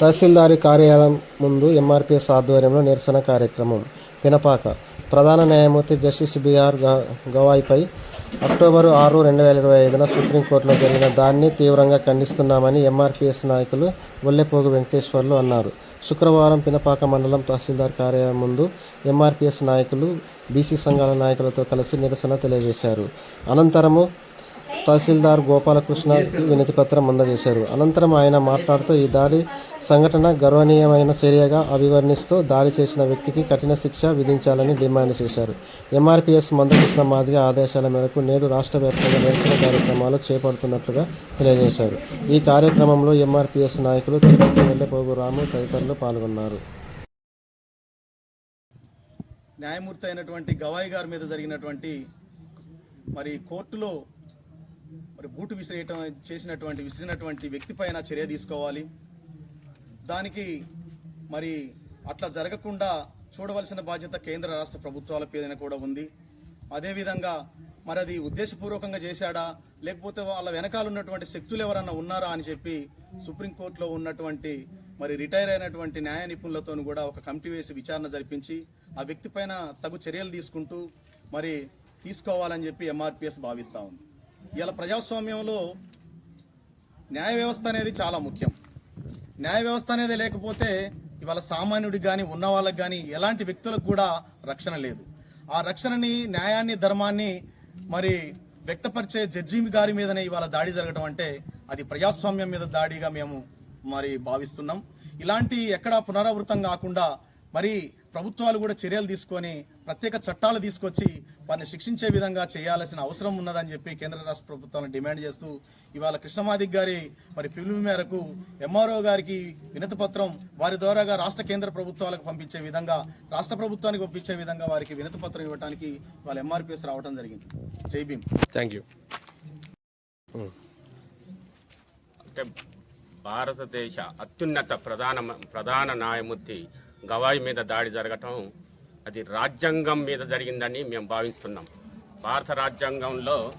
తహసీల్దారి కార్యాలయం ముందు ఎంఆర్పిఎస్ ఆధ్వర్యంలో నిరసన కార్యక్రమం. పినపాక ప్రధాన న్యాయమూర్తి జస్టిస్ బిఆర్ గ- గవాయ్పై అక్టోబరు ఆరు రెండు వేల ఇరవై ఐదున సుప్రీంకోర్టులో జరిగిన దాన్ని తీవ్రంగా ఖండిస్తున్నామని ఎంఆర్పిఎస్ నాయకులు ఒల్లెపోగు వెంకటేశ్వర్లు అన్నారు. శుక్రవారం పినపాక మండలం తహసీల్దార్ కార్యాలయం ముందు ఎంఆర్పిఎస్ నాయకులు బీసీ సంఘాల నాయకులతో కలిసి నిరసన తెలియజేశారు. అనంతరము తహసీల్దార్ గోపాలకృష్ణ వినతి పత్రం అందజేశారు. అనంతరం ఆయన మాట్లాడుతూ ఈ దాడి సంఘటన గర్వనీయమైన చర్యగా అభివర్ణిస్తూ దాడి చేసిన వ్యక్తికి కఠిన శిక్ష విధించాలని డిమాండ్ చేశారు. ఎంఆర్పీఎస్ మందకృష్ణ మాదిగ ఆదేశాల మేరకు నేడు రాష్ట్ర వ్యాప్తంగా నిరసన కార్యక్రమాలు చేపడుతున్నట్లుగా తెలియజేశారు. ఈ కార్యక్రమంలో ఎంఆర్పీఎస్ నాయకులు తిరుపతి వెల్లెపోగు రాము తదితరులు పాల్గొన్నారు. న్యాయమూర్తి అయినటువంటి గవాయి గారి మీద జరిగినటువంటి మరి కోర్టులో మరి బూటు విసిరేయటం చేసినటువంటి విసిరినటువంటి వ్యక్తి పైన చర్య తీసుకోవాలి. దానికి మరి అట్లా జరగకుండా చూడవలసిన బాధ్యత కేంద్ర రాష్ట్ర ప్రభుత్వాల పేదన కూడా ఉంది. అదేవిధంగా మరి అది ఉద్దేశపూర్వకంగా చేశాడా లేకపోతే వాళ్ళ వెనకాల ఉన్నటువంటి శక్తులు ఎవరన్నా ఉన్నారా అని చెప్పి సుప్రీంకోర్టులో ఉన్నటువంటి మరి రిటైర్ అయినటువంటి న్యాయ నిపుణులతో కూడా ఒక కమిటీ వేసి విచారణ జరిపించి ఆ వ్యక్తి పైన తగు చర్యలు తీసుకుంటూ మరి తీసుకోవాలని చెప్పి ఎంఆర్పిఎస్ భావిస్తా ఉంది. ఇలా ప్రజాస్వామ్యంలో న్యాయ వ్యవస్థ అనేది చాలా ముఖ్యం. న్యాయ వ్యవస్థ అనేది లేకపోతే ఇవాళ సామాన్యుడికి కానీ ఉన్న వాళ్ళకి కానీ ఎలాంటి వ్యక్తులకు కూడా రక్షణ లేదు. ఆ రక్షణని న్యాయాన్ని ధర్మాన్ని మరి వ్యక్తపరిచే జడ్జి గారి మీదనే ఇవాళ దాడి జరగడం అంటే అది ప్రజాస్వామ్యం మీద దాడిగా మేము మరి భావిస్తున్నాం. ఇలాంటి ఎక్కడా పునరావృతం కాకుండా మరి ప్రభుత్వాలు కూడా చర్యలు తీసుకొని ప్రత్యేక చట్టాలు తీసుకొచ్చి వారిని శిక్షించే విధంగా చేయాల్సిన అవసరం ఉన్నదని చెప్పి కేంద్ర రాష్ట్ర ప్రభుత్వాలను డిమాండ్ చేస్తూ ఇవాళ కృష్ణమాదిక్ గారి మరి పిలుపు మేరకు ఎంఆర్ఓ గారికి వినతి పత్రం వారి ద్వారాగా రాష్ట్ర కేంద్ర ప్రభుత్వాలకు పంపించే విధంగా రాష్ట్ర ప్రభుత్వానికి పంపించే విధంగా వారికి వినతి పత్రం ఇవ్వడానికి వాళ్ళ ఎంఆర్పిఎస్ రావడం జరిగింది. జై భీమ్. థ్యాంక్ యూ అంటే భారతదేశ అత్యున్నత ప్రధాన ప్రధాన న్యాయమూర్తి గవాయి మీద దాడి జరగటం అది రాజ్యాంగం మీద జరిగిందని మేము భావిస్తున్నాం. భారత రాజ్యాంగంలో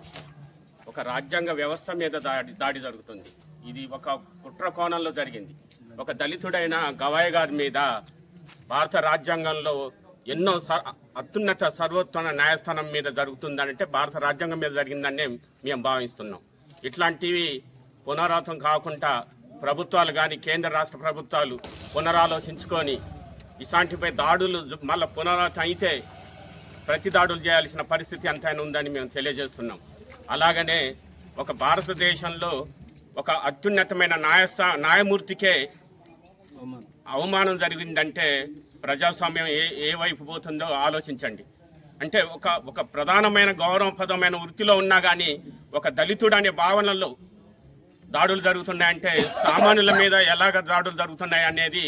ఒక రాజ్యాంగ వ్యవస్థ మీద దాడి దాడి జరుగుతుంది. ఇది ఒక కుట్ర కోణంలో జరిగింది. ఒక దళితుడైన గవాయి గారి మీద భారత రాజ్యాంగంలో ఎన్నో స- అత్యున్నత సర్వోత్తమ న్యాయస్థానం మీద జరుగుతుందంటే భారత రాజ్యాంగం మీద జరిగిందని మేము భావిస్తున్నాం. ఇట్లాంటివి పునరావృతం కాకుండా ప్రభుత్వాలు కానీ కేంద్ర రాష్ట్ర ప్రభుత్వాలు పునరాలోచించుకొని ఇలాంటిపై దాడులు మళ్ళీ పునరావృతం అయితే ప్రతి దాడులు చేయాల్సిన పరిస్థితి ఎంతైనా ఉందని మేము తెలియజేస్తున్నాం. అలాగనే ఒక భారతదేశంలో ఒక అత్యున్నతమైన న్యాయస్థా న్యాయమూర్తికే అవమానం జరిగిందంటే ప్రజాస్వామ్యం ఏ ఏ వైపు పోతుందో ఆలోచించండి. అంటే ఒక ఒక ప్రధానమైన గౌరవప్రదమైన వృత్తిలో ఉన్నా కానీ ఒక దళితుడు అనే భావనలో దాడులు జరుగుతున్నాయంటే సామాన్యుల మీద ఎలాగ దాడులు జరుగుతున్నాయి అనేది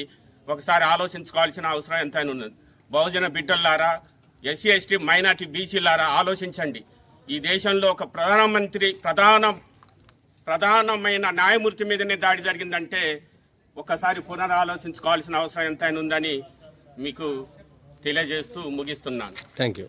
ఒకసారి ఆలోచించుకోవాల్సిన అవసరం ఎంతైనా ఉన్నది. బహుజన బిడ్డలారా ఎస్సీ ఎస్టీ మైనార్టీ బీసీలారా ఆలోచించండి. ఈ దేశంలో ఒక ప్రధానమంత్రి ప్రధాన ప్రధానమైన న్యాయమూర్తి మీదనే దాడి జరిగిందంటే ఒకసారి పునరాలోచించుకోవాల్సిన అవసరం ఎంతైనా ఉందని మీకు తెలియజేస్తూ ముగిస్తున్నాను. Thank you